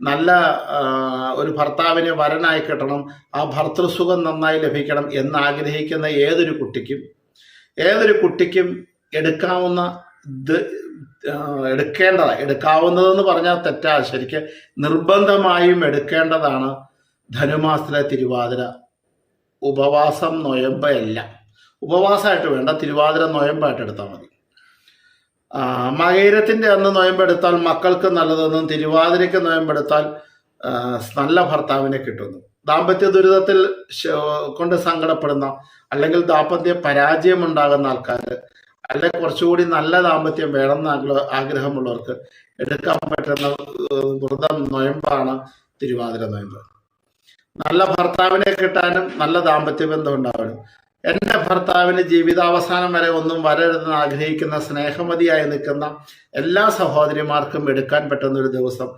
നല്ല ഒരു ഭർത്താവിനെ വരനായി കിട്ടണം ആ ഭർത്തൃസുഖം നന്നായി ലഭിക്കണം എന്ന് ആഗ്രഹിക്കുന്ന ഏതൊരു കുട്ടിക്കും ഏതൊരു കുട്ടിക്കും എടുക്കാവുന്ന എടുക്കേണ്ടത് എടുക്കാവുന്നതെന്ന് പറഞ്ഞാൽ തെറ്റാ ശരിക്ക് നിർബന്ധമായും എടുക്കേണ്ടതാണ് ധനുമാസത്തിലെ തിരുവാതിര. ഉപവാസം നൊയമ്പല്ല ഉപവാസമായിട്ട് വേണ്ട തിരുവാതിര നൊയമ്പായിട്ട് എടുത്താൽ മതി. ആ, മകയിരത്തിന്റെ അന്ന് നോയമ്പെടുത്താൽ മക്കൾക്ക് നല്ലതെന്നും തിരുവാതിരയ്ക്ക് നോയമ്പെടുത്താൽ നല്ല ഭർത്താവിനെ കിട്ടുന്നു. ദാമ്പത്യ ദുരിതത്തിൽ കൊണ്ട് സങ്കടപ്പെടുന്ന അല്ലെങ്കിൽ ദാമ്പത്യ പരാജയം ഉണ്ടാകുന്ന ആൾക്കാർ അല്ലെ കുറച്ചുകൂടി നല്ല ദാമ്പത്യം വേണം ആഗ്ര- ആഗ്രഹമുള്ളവർക്ക് എടുക്കാൻ പറ്റുന്ന വ്രതം നൊയമ്പാണ് തിരുവാതിര നൊയമ്പ്. നല്ല ഭർത്താവിനെ കിട്ടാനും നല്ല ദാമ്പത്യ ബന്ധം ഉണ്ടാവാനും എന്റെ ഭർത്താവിന് ജീവിതാവസാനം വരെ ഒന്നും വരരുതെന്ന് ആഗ്രഹിക്കുന്ന സ്നേഹമതിയായി നിൽക്കുന്ന എല്ലാ സഹോദരിമാർക്കും എടുക്കാൻ പറ്റുന്ന ഒരു ദിവസം.